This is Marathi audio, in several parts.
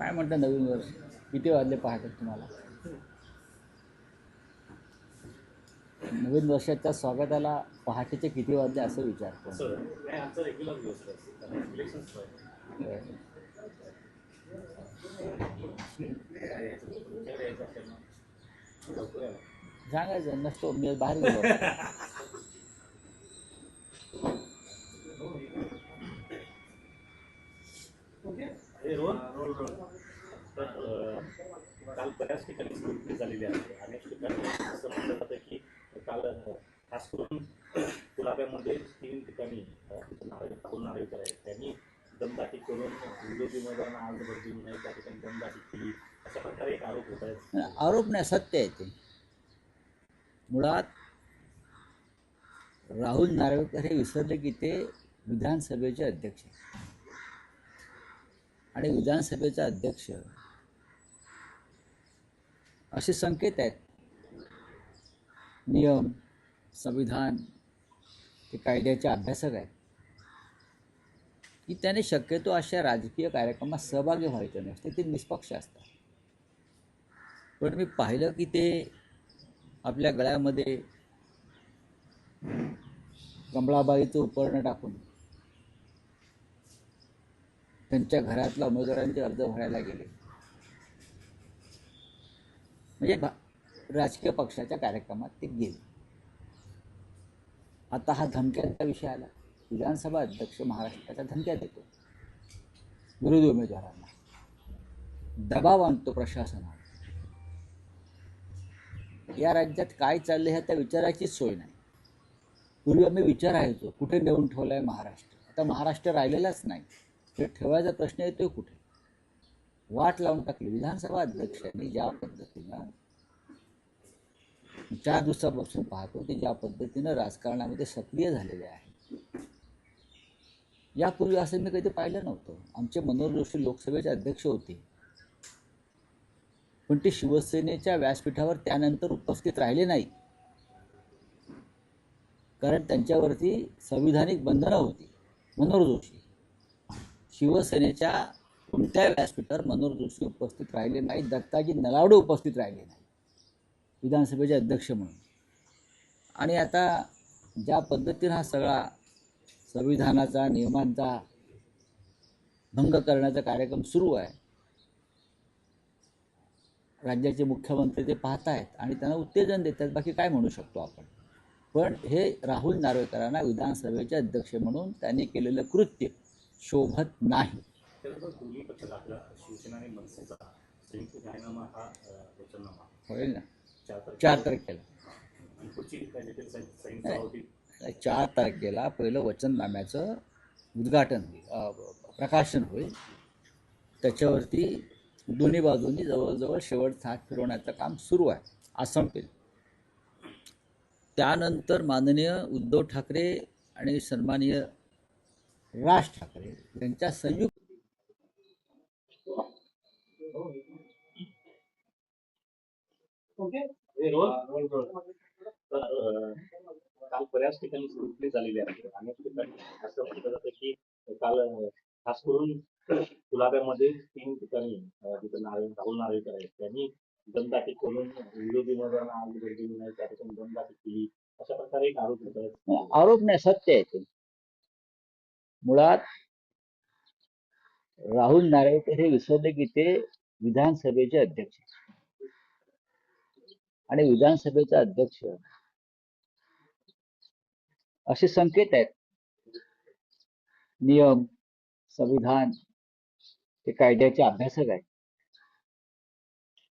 काय म्हणतं नवीन वर्ष? किती वाजले पहाटे तुम्हाला? नवीन वर्षाच्या स्वागताला पहाटेचे किती वाजले असं विचारतो. सांगायचं नसतो मी बाहेर गेलो हे रोल तर अं, काल बऱ्याच ठिकाणी स्थिती झालेली आहे. अनेक ठिकाणी असं म्हटलं जातं की काल खास करून गुलाब्यामध्ये तीन ठिकाणी अं, नारळ टाकून नारळ त्यांनी दमदाटी करून विरोधी उमेदवारांना आज बदली नाही त्या ठिकाणी दमदाटी केली. अशा प्रकारे एक आरोप होत आहेत. आरोप नाही सत्य आहे ते. मुळात राहुल नार्वेकर हे विसरले की ते विधानसभेचे अध्यक्ष आणि विधानसभेचा अध्यक्ष असे संकेत आहेत. नियम संविधान ते कायद्याचे अभ्यासक आहेत. की त्याने शक्यतो अशा राजकीय कार्यक्रमात सहभागी व्हायचं नसते ते निष्पक्ष असतात. पण मी पाहिलं की ते आपल्या गळ्यामध्ये कमळाबाईचं उपकरण टाकून त्यांच्या घरातल्या उमेदवारांचे अर्ज भरायला गेले. म्हणजे भा राजकीय पक्षाच्या कार्यक्रमात ते गेले. आता हा धमक्याचा विषय आला. विधानसभा अध्यक्ष महाराष्ट्राच्या धमक्या देतो. विरोधी उमेदवारांना. दबाव आणतो प्रशासनावर. या राज्यात काय चाललंय ह्या त्या विचाराची सोय नाही. पूर्वी आम्ही विचारायचो कुठे नेऊन ठेवला आहे महाराष्ट्र? आता महाराष्ट्र राहिलेलाच नाही. ते ठेवायचा प्रश्न येतोय कुठे? वाट लावून टाकली. विधानसभा अध्यक्षांनी ज्या पद्धतीनं चार दिवसापासून पाहतो ते ज्या पद्धतीनं राजकारणामध्ये सक्रिय झालेले आहे. यापूर्वी असं मी कधी पाहिलं नव्हतं. आमचे मनोहर जोशी लोकसभेचे अध्यक्ष होते. पण ते शिवसेनेच्या व्यासपीठावर त्यानंतर उपस्थित राहिले नाही. कारण त्यांच्यावरती संविधानिक बंधनं होती. मनोहर जोशी शिवसेनेच्या कोणत्या व्यासपीठावर मनोहर जोशी उपस्थित राहिले नाही दत्ताजी नलावडे उपस्थित राहिले नाही विधानसभेचे अध्यक्ष म्हणून. आणि आता ज्या पद्धतीनं हा सगळा संविधानाचा नियमांचा भंग करण्याचा कार्यक्रम सुरू आहे राज्याचे मुख्यमंत्री ते पाहत आहेत आणि त्यांना उत्तेजन देतात बाकी काय म्हणू शकतो आपण? पण हे राहुल नार्वेकरांना विधानसभेचे अध्यक्ष म्हणून त्यांनी केलेलं कृत्य शोभत नाही. दोन्ही पक्ष दाखला शिवसेना आणि मनसेचा संयुक्त जाहीरनामा हा अं, वचननामा होईल ना. चार तारखेला. चार तारखेला. पुढची संयुक्त चार पहिलं वचननाम्याचं उद्घाटन प्रकाशन होईल. त्याच्यावरती दोन्ही बाजूंनी जवळजवळ शेवट हात फिरवण्याचं काम सुरू आहे आज संपेल त्यानंतर माननीय उद्धव ठाकरे आणि सन्माननीय राज ठाकरे यांच्या संयुक्त हे रोल तर अं, काल बऱ्याच ठिकाणी झालेली आहे. अनेक ठिकाणी. असं म्हटलं जातं की काल खास करून गुलाब्यामध्ये तीन ठिकाणी जिथं नारळ राहुल नार्वेकर आहेत. त्यांनी दमदाटी करून विरोधी उमेदवारांना आज गर्दी नाही त्या ठिकाणी दमदाटी केली. अशा प्रकारे एक आरोप होत आहे आरोप नाही सत्य आहे ते. मुळात राहुल नार्वेकर हे विसरले की ते विधानसभेचे अध्यक्ष आहेत. आणि विधानसभेचा अध्यक्ष. असे संकेत आहेत. नियम संविधान ते कायद्याचे अभ्यासक आहेत.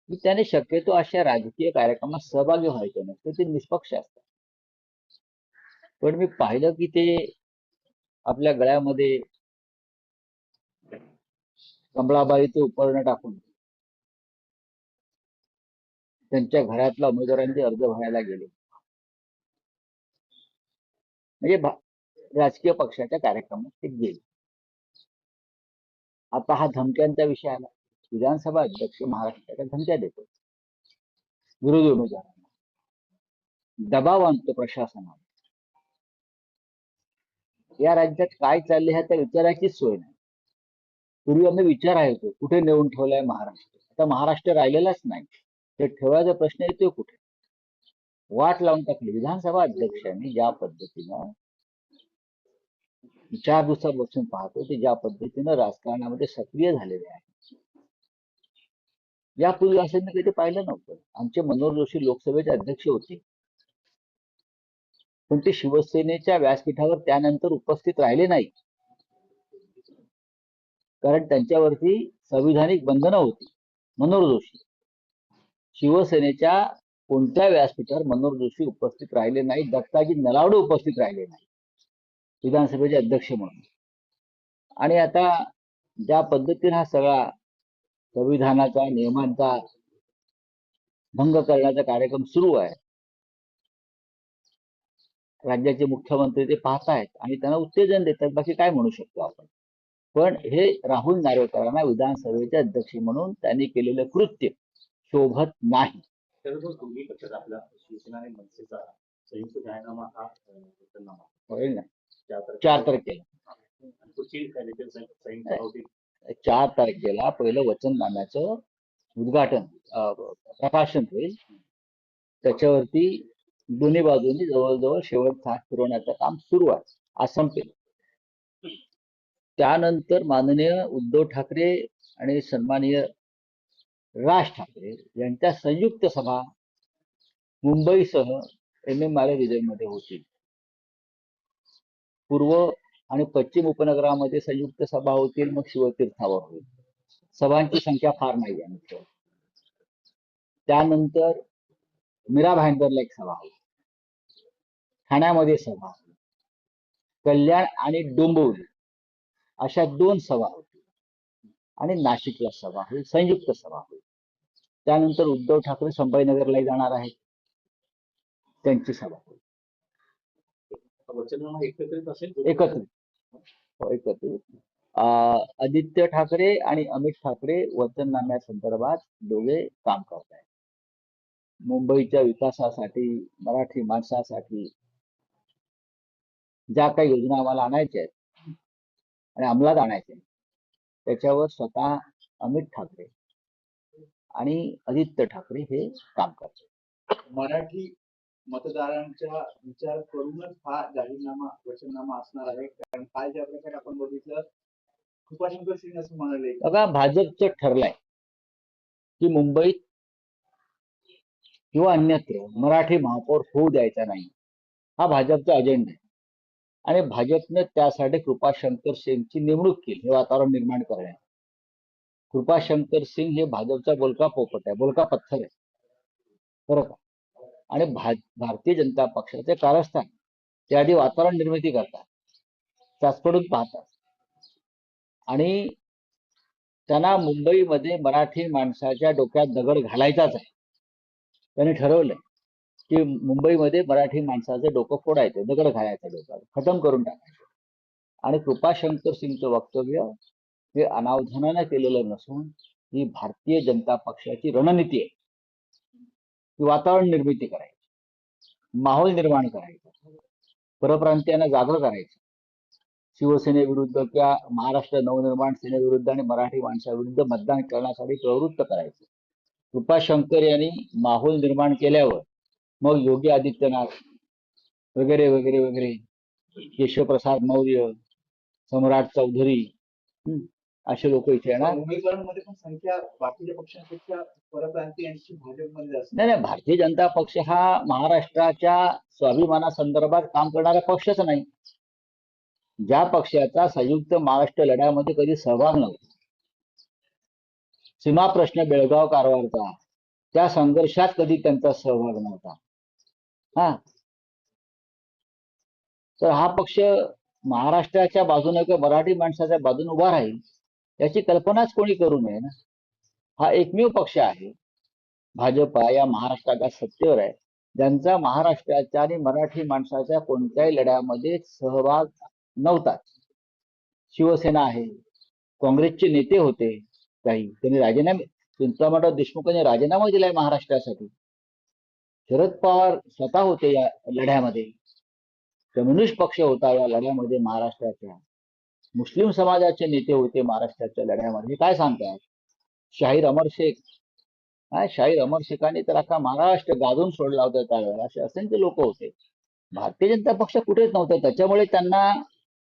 की त्याने शक्यतो अशा राजकीय कार्यक्रमात सहभागी व्हायचं नसतं ते निष्पक्ष असतात. पण मी पाहिलं की ते आपल्या गळ्यामध्ये कमळाबाईचं उपरणं टाकून त्यांच्या घरातल्या उमेदवारांचे अर्ज भरायला गेले. म्हणजे राजकीय पक्षाच्या कार्यक्रमात ते गेले. आता हा धमक्यांचा विषय आला. विधानसभा अध्यक्ष महाराष्ट्राच्या धमक्या देतो. विरोधी उमेदवारांना. दबाव आणतो प्रशासनावर. या राज्यात काय चालले ह्या त्या विचाराचीच सोय नाही. पूर्वी आम्ही विचार आहे तो कुठे नेऊन ठेवलाय महाराष्ट्र? आता महाराष्ट्र राहिलेलाच नाही. ते ठेवायचा प्रश्न येतो कुठे? वाट लावून टाकली. विधानसभा अध्यक्षांनी ज्या पद्धतीनं चार दिवसापासून पाहतो ते ज्या पद्धतीनं राजकारणामध्ये सक्रिय झालेले आहे यापूर्वी असं मी कधी पाहिलं नव्हतं. आमचे मनोहर जोशी लोकसभेचे अध्यक्ष होते. पण ते शिवसेनेच्या व्यासपीठावर त्यानंतर उपस्थित राहिले नाही कारण त्यांच्यावरती संविधानिक बंधनं होती. मनोहर जोशी. शिवसेनेच्या कोणत्या व्यासपीठावर मनोहर जोशी उपस्थित राहिले नाही दत्ताजी नलावडे उपस्थित राहिले नाही विधानसभेचे अध्यक्ष म्हणून. आणि आता ज्या पद्धतीने हा सगळा संविधानाचा नियमांचा भंग करण्याचा कार्यक्रम सुरू आहे राज्याचे मुख्यमंत्री ते पाहतायत आणि त्यांना उत्तेजन देतात बाकी काय म्हणू शकतो आपण? पण हे राहुल नार्वेकरांना विधानसभेचे अध्यक्ष म्हणून त्यांनी केलेलं कृत्य शोभत नाही. चार तारखेला- चार तारखेला. पहिलं वचननाम्याचं उद्घाटन अं, प्रकाशन होईल. त्याच्यावरती दोन्ही बाजूंनी जवळजवळ शेवट थाट फिरवण्याचं काम सुरू आहे. आज संपेल. त्यानंतर माननीय उद्धव ठाकरे आणि सन्माननीय राज ठाकरे यांच्या संयुक्त सभा मुंबईसह एम एम आरमध्ये होतील. पूर्व आणि पश्चिम उपनगरामध्ये संयुक्त सभा होतील मग शिवतीर्थावर होईल. सभांची संख्या फार नाही आहे मित्र. त्यानंतर मीरा भाईंदरला एक सभा होईल. ठाण्यामध्ये सभा. कल्याण आणि डोंबिवली अशा दोन सभा होतील. आणि नाशिकला सभा होईल संयुक्त सभा होईल. त्यानंतर उद्धव ठाकरे संभाजीनगरलाही जाणार आहेत. त्यांची सभा होईल. एकत्रित असेल? एकत्रित. हो, आदित्य ठाकरे आणि अमित ठाकरे वचननाम्यासंदर्भात दोघे काम करत आहेत मुंबईच्या विकासासाठी मराठी माणसासाठी ज्या काही योजना आम्हाला आणायच्या आहेत आणि अंमलात आणायच्या त्याच्यावर स्वतः अमित ठाकरे आणि आदित्य ठाकरे हे काम करतात. मराठी मतदारांचा विचार करूनच हा जाहीरनामा वचननामा असणार आहे. कारण काल ज्या प्रकारे आपण बघितलं कृपाशंकर सिंग असं म्हणाले. बघा भाजपचं ठरलंय की मुंबईत किंवा अन्यत्र मराठी महापौर होऊ द्यायचा नाही. हा भाजपचा अजेंडा आहे. आणि भाजपने त्यासाठी कृपाशंकर सिंगची नेमणूक केली हे वातावरण निर्माण करण्यात कृपाशंकर सिंग हे भाजपचा बोलका पोपट आहे बोलका पत्थर आहे. बरं का आणि भा भारतीय जनता पक्षाचे कारस्थान ते आधी वातावरण निर्मिती करतात. चाचपडून पाहतात. आणि त्यांना मुंबईमध्ये मराठी माणसाच्या डोक्यात दगड घालायचाच आहे. त्यांनी ठरवलंय. की मुंबईमध्ये मराठी माणसाचं डोकं फोडायचं दगड घालायचं डोक्यावर खतम करून टाकायचं. आणि कृपाशंकर सिंगचं वक्तव्य हे अनावधानानं केलेलं नसून ही भारतीय जनता पक्षाची रणनीती आहे. की वातावरण निर्मिती करायची माहोल निर्माण करायचं परप्रांतीयांना जागं करायचं. शिवसेनेविरुद्ध किंवा महाराष्ट्र नवनिर्माण सेनेविरुद्ध आणि मराठी माणसाविरुद्ध मतदान करण्यासाठी प्रवृत्त करायचं. कृपाशंकर यांनी माहोल निर्माण केल्यावर मग योगी आदित्यनाथ वगैरे वगैरे वगैरे केशवप्रसाद मौर्य सम्राट चौधरी असे लोक इथे येणार. उमेदवारांमध्ये पण संख्या बाकीच्या पक्षांपेक्षा भाजपमध्ये नाही भारतीय जनता पक्ष हा महाराष्ट्राच्या स्वाभिमानासंदर्भात काम करणारा पक्षच नाही. ज्या पक्षाचा संयुक्त महाराष्ट्र लढ्यामध्ये कधी सहभाग नव्हता. सीमा प्रश्न बेळगाव कारवारचा. त्या संघर्षात कधी त्यांचा सहभाग नव्हता. हा. तर हा पक्ष महाराष्ट्राच्या बाजूने किंवा मराठी माणसाच्या बाजूने उभा राहील याची कल्पनाच कोणी करू नये ना. हा एकमेव पक्ष आहे. भाजपा या महाराष्ट्राच्या सत्तेवर आहे. ज्यांचा महाराष्ट्राच्या आणि मराठी माणसाच्या कोणत्याही लढ्यामध्ये सहभाग नव्हताच शिवसेना आहे. काँग्रेसचे नेते होते काही. त्यांनी राजीनामे चिंतामणराव देशमुख यांनी राजीनामा दिलाय महाराष्ट्रासाठी. शरद पवार स्वतः होते या लढ्यामध्ये. कम्युनिस्ट पक्ष होता या लढ्यामध्ये महाराष्ट्राच्या. मुस्लिम समाजाचे नेते होते महाराष्ट्राच्या लढ्यामध्ये. काय सांगतात? शाहीर अमर शेख. काय शाहीर अमर शेखांनी तर अख्खा महाराष्ट्र गाजून सोडला होता त्यावेळेला असे असंख्य लोक होते. भारतीय जनता पक्ष कुठेच नव्हता. त्याच्यामुळे त्यांना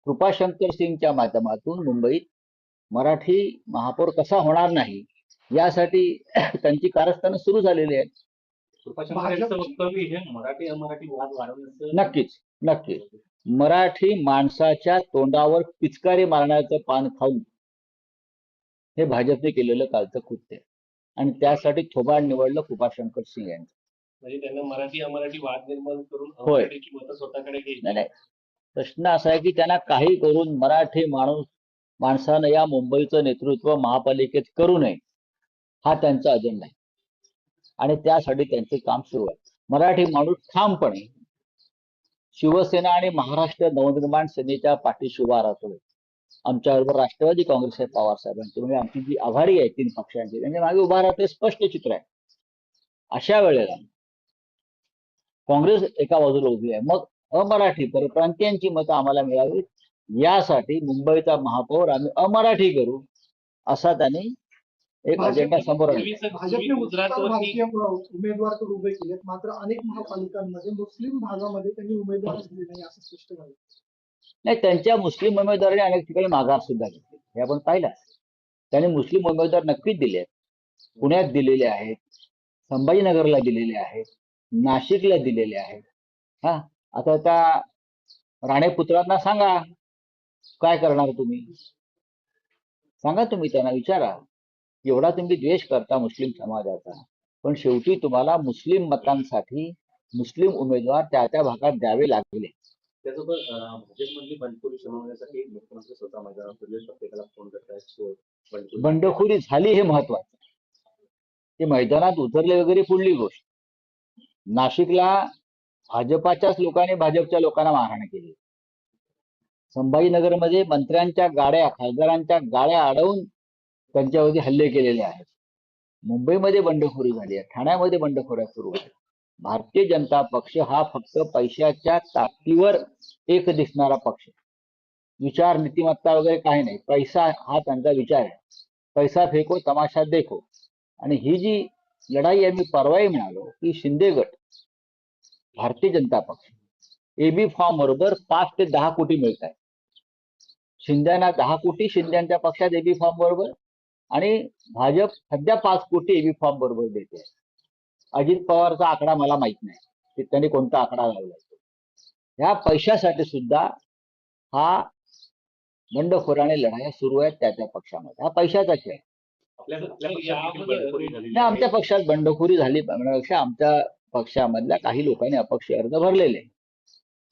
कृपाशंकर सिंगच्या माध्यमातून मुंबईत मराठी महापौर कसा होणार नाही? यासाठी त्यांची कारस्थानं सुरू झालेली आहेत. नक्कीच नक्कीच. मराठी माणसाच्या तोंडावर पिचकारी मारण्याचं पान खाऊन हे भाजपने केलेलं कालचं कृत्य. आणि त्यासाठी थोबाड निवडलं कृपाशंकर सिंग यांचं म्हणजे त्यांना मराठी अमराठी वाद निर्माण करून होय. स्वतःकडे नाही प्रश्न असा आहे की त्यांना काही करून मराठी माणूस माणसानं या मुंबईचं नेतृत्व महापालिकेत करू नये हा त्यांचा अजेंडा आहे. आणि त्यासाठी त्यांचे काम सुरू आहे. मराठी माणूस ठामपणे शिवसेना आणि महाराष्ट्र नवनिर्माण सेनेच्या पाठीशी उभा राहतोय आमच्याबरोबर राष्ट्रवादी काँग्रेस आहे पवार साहेबांची. म्हणजे आमची जी आघाडी आहे तीन पक्षांची. त्यांच्या मागे उभा राहतोय स्पष्ट चित्र आहे. अशा वेळेला काँग्रेस एका बाजूला उभी आहे. मग अमराठी परप्रांतीयांची मतं आम्हाला मिळावीत. यासाठी मुंबईचा महापौर आम्ही अमराठी करू असा त्यांनी एक अजेंडा समोर भाजपने भारतीय उमेदवार तर उभे केलेत. मात्र अनेक महापालिकांमध्ये मुस्लिम भागामध्ये त्यांनी उमेदवार दिले नाही असं स्पष्ट झालं. नाही त्यांच्या मुस्लिम उमेदवारांनी अनेक ठिकाणी माघार सुद्धा घेतली. हे आपण पाहिलं त्यांनी मुस्लिम उमेदवार नक्कीच दिले आहेत. पुण्यात दिलेले आहेत. संभाजीनगरला दिलेले आहेत. नाशिकला दिलेले आहेत. हा आता त्या राणे पुत्रांना सांगा. काय करणार तुम्ही? सांगा तुम्ही त्यांना विचारा. एवढा तुम्ही द्वेष करता मुस्लिम समाजाचा. पण शेवटी तुम्हाला मुस्लिम मतांसाठी मुस्लिम उमेदवार त्या त्या भागात द्यावे लागले. त्यासोबत अं, भाजपमधली बंडखोरी शमवण्यासाठी मुख्यमंत्री स्वतः मैदानात उतरले प्रत्येकाला फोन करतायत बंडखोरी बंडखोरी झाली हे महत्वाचं. ते मैदानात उतरले वगैरे पुढली गोष्ट. नाशिकला भाजपाच्याच लोकांनी भाजपच्या लोकांना मारहाण केली. संभाजीनगरमध्ये मंत्र्यांच्या गाड्या खासदारांच्या गाड्या अडवून त्यांच्यावरती हल्ले केलेले आहेत. मुंबईमध्ये बंडखोरी झाली आहे. ठाण्यामध्ये बंडखोऱ्या सुरू आहेत. भारतीय जनता पक्ष हा फक्त पैशाच्या ताकदीवर एक दिसणारा पक्ष विचार नीतिमत्ता वगैरे काही नाही. पैसा हा त्यांचा विचार आहे. पैसा फेको तमाशा देखो. आणि ही जी लढाई आम्ही परवाही मिळालो की शिंदे गट भारतीय जनता पक्ष एबी फॉर्म बरोबर पाच ते दहा कोटी मिळत आहे शिंद्यांना दहा कोटी शिंद्यांच्या पक्षात एबी फॉर्म बरोबर आणि भाजप सध्या पाच कोटी एबी फॉर्म बरोबर देते. अजित पवारचा आकडा मला माहीत नाही. की त्यांनी कोणता आकडा लावला ह्या पैशासाठी सुद्धा हा बंडखोराने लढाया सुरू आहेत त्या त्या पक्षामध्ये. हा पैशाचा खेळ आहे. नाही आमच्या पक्षात बंडखोरी झाली म्हणण्यापेक्षा आमच्या पक्षामधल्या काही लोकांनी अपक्ष अर्ज भरलेले आहे.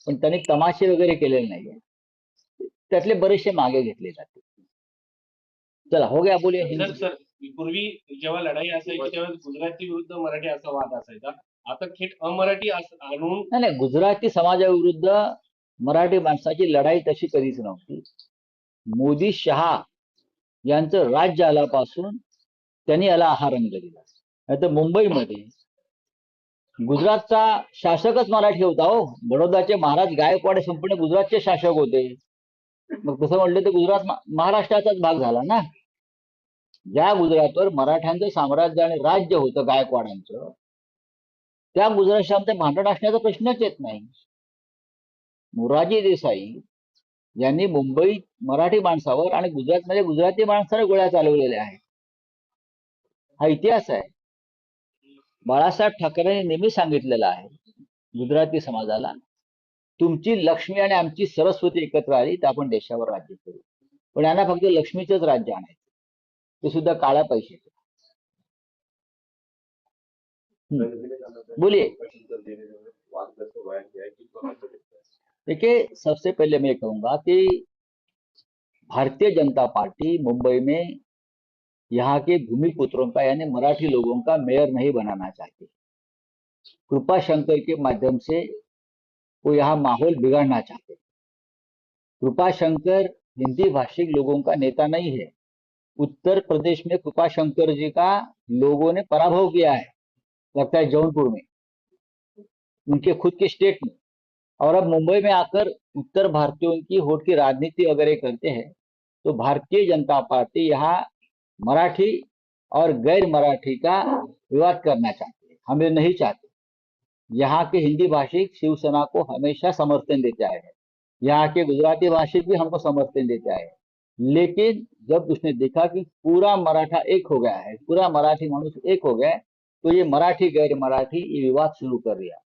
पण त्यांनी तमाशे वगैरे केलेले नाहीये. त्यातले बरेचसे मागे घेतले जाते. चला हो गया बोलिए सर हिंदी. सर पूर्वी जेव्हा लढाई असायची तेव्हा गुजराती विरुद्ध मराठी असा वाद असायचा. आता थेट अमराठी अस- आणून नाही नाही गुजराती समाजाविरुद्ध मराठी माणसाची लढाई तशी कधीच नव्हती. मोदी शहा यांचं राज्य आल्यापासून त्यांनी याला हा रंग दिला. नाहीतर मुंबईमध्ये गुजरातचा शासकच मराठी होता हो. बडोदाचे महाराज गायकवाड संपूर्ण गुजरातचे शासक होते. मग तसं म्हटलं तर गुजरात महाराष्ट्राचाच भाग झाला ना. ज्या गुजरातवर मराठ्यांचं साम्राज्य आणि राज्य होतं गायकवाडांचं त्या गुजरातमध्ये भांडण असण्याचा प्रश्नच येत नाही. मोराजी देसाई यांनी मुंबईत मराठी माणसावर आणि गुजरातमध्ये गुजराती माणसावर गोळ्या चालवलेल्या आहेत. हा इतिहास आहे. बाळासाहेब ठाकरेंनी नेहमी सांगितलेलं आहे गुजराती समाजाला तुमची लक्ष्मी आणि आमची सरस्वती एकत्र आली तर आपण देशावर राज्य करू. पण यांना फक्त लक्ष्मीचंच राज्य आणायचं ते सुद्धा काळ्या पैशाचं. बोलिए देखिए सबसे पहले मैं कहूँगा कि भारतीय जनता पार्टी मुंबई में यहाँ के भूमिपुत्रों का यानी मराठी लोगों का मेयर नहीं बनाना चाहती। कृपा शंकर के माध्यम से वो यहाँ माहौल बिगाड़ना चाहते। कृपा शंकर हिंदी भाषिक लोगों का नेता नहीं है। उत्तर प्रदेश में कृपा शंकर जी का लोगों ने पराभव किया है, लगता है जौनपुर में, उनके खुद के स्टेट में। और अब मुंबई में आकर उत्तर भारतीयों की होट की राजनीति वगैरह करते हैं तो भारतीय जनता पार्टी यहाँ मराठी और गैर मराठी का विवाद करना चाहती है, हम ये नहीं चाहते। यहाँ के हिंदी भाषिक शिवसेना को हमेशा समर्थन देते आए हैं, यहाँ के गुजराती भाषिक भी हमको समर्थन देते आए हैं। लेकिन जब उसने देखा कि पूरा मराठा एक हो गया है पूरा मराठी मानुष एक हो गया है, तो ये मराठी गैर मराठी ये विवाद शुरू कर दिया।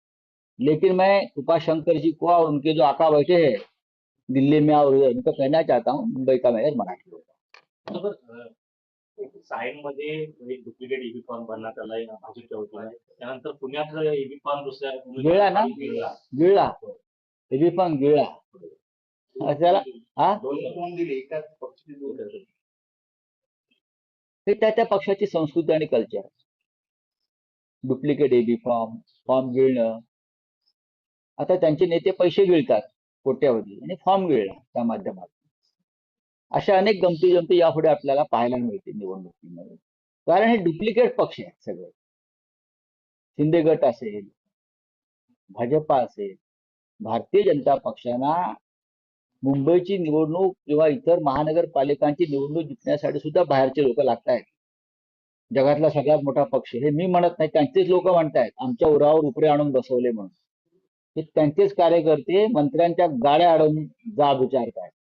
लेकिन मैं कृपा शंकर जी को और उनके जो आका बैठे हैं दिल्ली में और उनको कहना चाहता हूँ मुंबई का मेयर मराठी होगा। मध्ये एक डुप्लिकेट ईबी फॉर्म भरण्यात भाजपच्या वतीने. त्यानंतर पुण्यात फॉर्म दुसऱ्या गिळला ना? गिळला. बी गिळला हा, त्याला हा. हे त्या त्या पक्षाची संस्कृती आणि culture duplicate AB form form गिळणं. आता त्यांचे नेते पैसे गिळतात कोट्यावधी आणि फॉर्म गिळला त्या माध्यमातून. अशा अनेक गमती जमती यापुढे आपल्याला पाहायला मिळतील निवडणुकीमध्ये. कारण हे डुप्लिकेट पक्ष आहेत सगळे. शिंदे गट असेल भाजपा असेल भारतीय जनता पक्षाना मुंबईची निवडणूक किंवा इतर महानगरपालिकांची निवडणूक जिंकण्यासाठी सुद्धा बाहेरचे लोक लागत आहेत जगातला सगळ्यात मोठा पक्ष. हे मी म्हणत नाही त्यांचेच लोक म्हणतायत. आमच्या उरावर उपरे आणून बसवले म्हणून. हे त्यांचेच कार्यकर्ते मंत्र्यांच्या गाड्या अडवून जाब विचारतायत